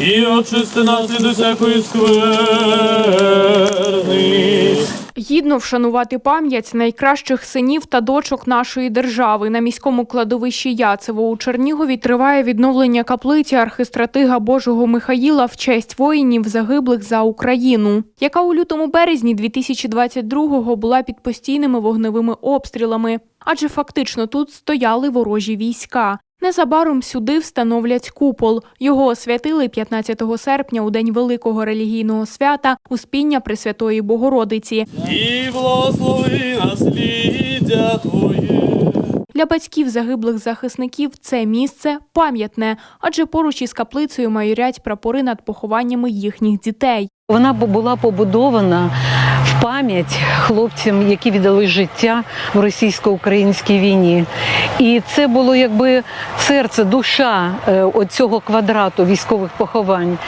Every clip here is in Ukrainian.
і очисти нас від усякої скверни. Гідно вшанувати пам'ять найкращих синів та дочок нашої держави. На міському кладовищі Яцево у Чернігові триває відновлення каплиці архистратига Божого Михаїла в честь воїнів, загиблих за Україну, яка у лютому березні 2022-го була під постійними вогневими обстрілами, адже фактично тут стояли ворожі війська. Незабаром сюди встановлять купол. Його освятили 15 серпня у день великого релігійного свята Успіння Пресвятої Богородиці. І благослови насліддя Твоє. Для батьків загиблих захисників це місце пам'ятне, адже поруч із каплицею майорять прапори над похованнями їхніх дітей. Вона бу- була побудована пам'ять хлопцям, які віддали життя в російсько-українській війні. І це було якби серце, душа цього оцього квадрату військових поховань.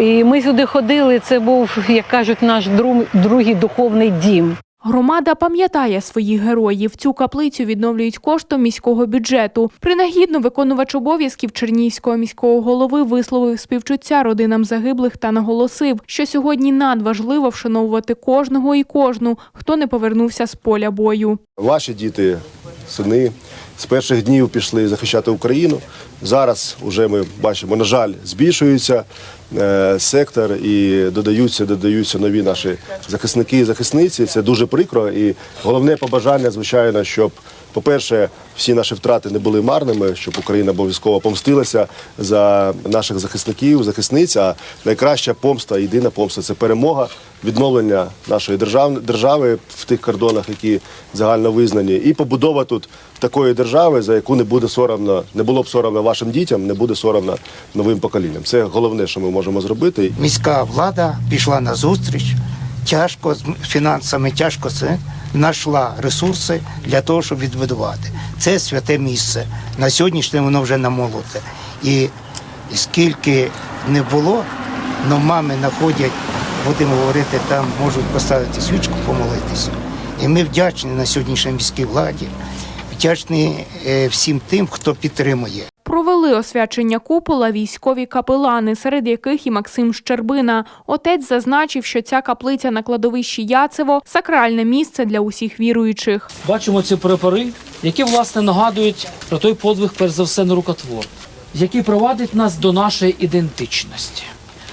І ми сюди ходили. Це був, як кажуть, наш друг- другий духовний дім. Громада пам'ятає своїх героїв. Цю каплицю відновлюють коштом міського бюджету. Принагідно виконувач обов'язків Чернігівського міського голови висловив співчуття родинам загиблих та наголосив, що сьогодні надважливо вшановувати кожного і кожну, хто не повернувся з поля бою. Ваші діти, сини з перших днів пішли захищати Україну. Зараз вже ми бачимо, на жаль, збільшується е, сектор і додаються, додаються нові наші захисники і захисниці. Це дуже прикро. І головне побажання, звичайно, щоб, по-перше, всі наші втрати не були марними, щоб Україна обов'язково помстилася за наших захисників, захисниць. А найкраща помста, єдина помста це перемога, відновлення нашої держави, держави в тих кордонах, які загально визнані, і побудова тут такої держави, за яку не буде соромно, не було б соромно вашим дітям, не буде соромно новим поколінням. Це головне, що ми можемо зробити. міська влада пішла на зустріч, тяжко з фінансами, тяжко це знайшла ресурси для того, щоб відбудувати. Це святе місце. На сьогоднішнє воно вже намолоте. І скільки не було, але мами знаходять, будемо говорити, там можуть поставити свічку, помолитися. І ми вдячні на сьогоднішній міській владі, вдячні е, всім тим, хто підтримує. Провели освячення купола військові капелани, серед яких і Максим Щербина. Отець зазначив, що ця каплиця на кладовищі Яцево сакральне місце для усіх віруючих. бачимо ці прапори, які власне нагадують про той подвиг, перш за все, нерукотвор, який провадить нас до нашої ідентичності.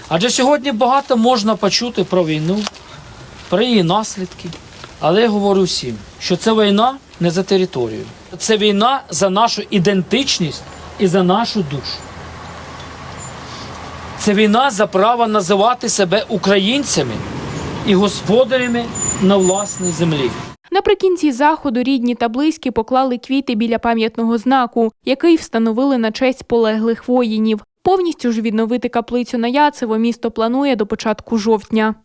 Адже сьогодні багато можна почути про війну, про її наслідки. Але я говорю всім, що це війна не за територію, це війна за нашу ідентичність і за нашу душу. Це війна за право називати себе українцями і господарями на власній землі. Наприкінці заходу рідні та близькі поклали квіти біля пам'ятного знаку, який встановили на честь полеглих воїнів. Повністю ж відновити каплицю на Яцево місто планує до початку жовтня.